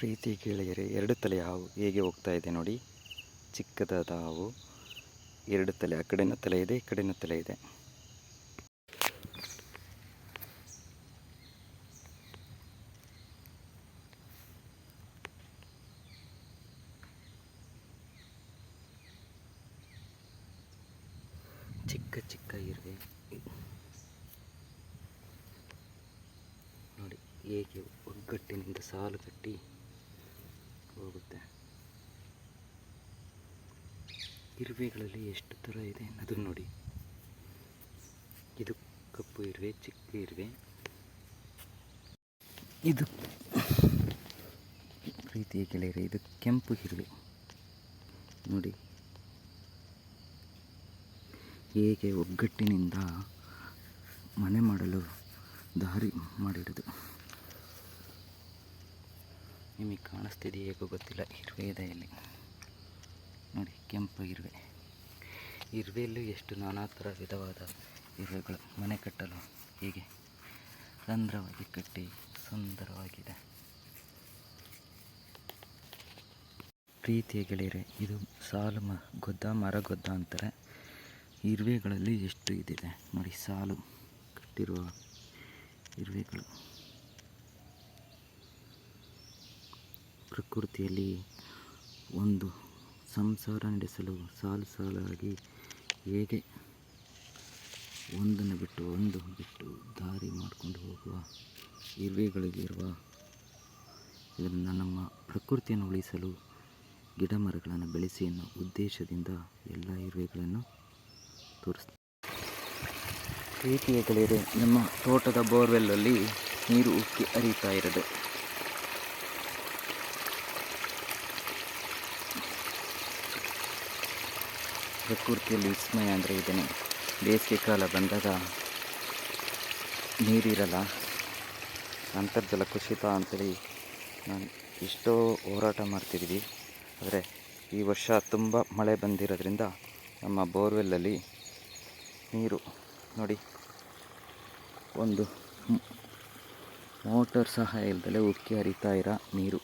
ಪ್ರೀತಿ ಗೆಳೆಯರೆ ಎರಡು ತಲೆ ಹಾವು ಹೇಗೆ ಹೋಗ್ತಾ ಇದೆ ನೋಡಿ. ಚಿಕ್ಕದಾದ ಹಾವು ಎರಡು ತಲೆ, ಆ ಕಡೆನೂ ತಲೆ ಇದೆ, ಈ ತಲೆ ಇದೆ. ಚಿಕ್ಕ ಚಿಕ್ಕ ಇರುವೆ ನೋಡಿ, ಹೇಗೆ ಒಗ್ಗಟ್ಟಿನಿಂದ ಸಾಲು ಕಟ್ಟಿ ಇರುವೆಗಳಲ್ಲಿ ಎಷ್ಟು ಥರ ಇದೆ ಅನ್ನೋದು ನೋಡಿ. ಇದು ಕಪ್ಪು ಇರುವೆ, ಚಿಕ್ಕ ಇರುವೆ. ಇದು ಪ್ರೀತಿಯ ಗೆಳೆಯರೆ, ಇದು ಕೆಂಪು ಇರುವೆ. ನೋಡಿ. ಹೇಗೆ ಒಗ್ಗಟ್ಟಿನಿಂದ ಮನೆ ಮಾಡಲು ದಾರಿ ಮಾಡಿರೋದು ನಿಮಗೆ ಕಾಣಿಸ್ತಿದೆಯೇ ಹೇಗೋ ಗೊತ್ತಿಲ್ಲ, ಇರುವೆ ಇದೆ ಇಲ್ಲಿ. ನೋಡಿ, ಕೆಂಪು ಇರುವೆ. ಇರುವೆಯಲ್ಲೂ ಎಷ್ಟು ನಾನಾ ಥರ ವಿಧವಾದ ಇರುವೆಗಳು. ಮನೆ ಕಟ್ಟಲು ಹೀಗೆ ರಂಧ್ರವಾಗಿ ಕಟ್ಟಿ ಸುಂದರವಾಗಿದೆ. ಪ್ರೀತಿಯ ಗೆಳೆಯರೆ, ಇದು ಸಾಲು ಮ, ಗೊದ್ದ ಮರಗೊದ್ದ ಅಂತಾರೆ. ಇರುವೆಗಳಲ್ಲಿ ಎಷ್ಟು ಇದಿದೆ ನೋಡಿ, ಸಾಲು ಕಟ್ಟಿರುವ ಇರುವೆಗಳು. ಪ್ರಕೃತಿಯಲ್ಲಿ ಒಂದು ಸಂಸಾರ ನಡೆಸಲು ಸಾಲು ಸಾಲಾಗಿ ಹೇಗೆ ಒಂದನ್ನು ಬಿಟ್ಟು ಒಂದು ಬಿಟ್ಟು ದಾರಿ ಮಾಡಿಕೊಂಡು ಹೋಗುವ ಇರುವೆಗಳಿಗಿರುವ ಇದನ್ನು ನಮ್ಮ ಪ್ರಕೃತಿಯನ್ನು ಉಳಿಸಲು ಗಿಡ ಮರಗಳನ್ನು ಬೆಳೆಸಿ ಅನ್ನೋ ಉದ್ದೇಶದಿಂದ ಎಲ್ಲ ಇರುವೆಗಳನ್ನು ತೋರಿಸ್ತೀವಿ ಪ್ರೀತಿಯ ನಮ್ಮ ತೋಟದ ಬೋರ್ವೆಲ್ಲಲ್ಲಿ ನೀರು ಉಕ್ಕಿ ಹರಿತಾ ಇರೋದು ಪ್ರಕೃತಿಯಲ್ಲಿ ವಿಸ್ಮಯ ಅಂದರೆ ಇದನ್ನೇ ಬೇಸಿಗೆ ಕಾಲ ಬಂದಾಗ ನೀರಿರಲ್ಲ. ಅಂತರ್ಜಲ ಕುಸಿತ ಅಂತೇಳಿ ನಾನು ಎಷ್ಟೋ ಹೋರಾಟ ಮಾಡ್ತಿದ್ವಿ. ಆದರೆ ಈ ವರ್ಷ ತುಂಬ ಮಳೆ ಬಂದಿರೋದ್ರಿಂದ ನಮ್ಮ ಬೋರ್ವೆಲ್ಲಲ್ಲಿ ನೀರು ನೋಡಿ. ಒಂದು ಮೋಟರ್ ಸಹ ಇಲ್ದಲೇ ಉಕ್ಕಿ ಹರಿತಾ ಇರೋ ನೀರು.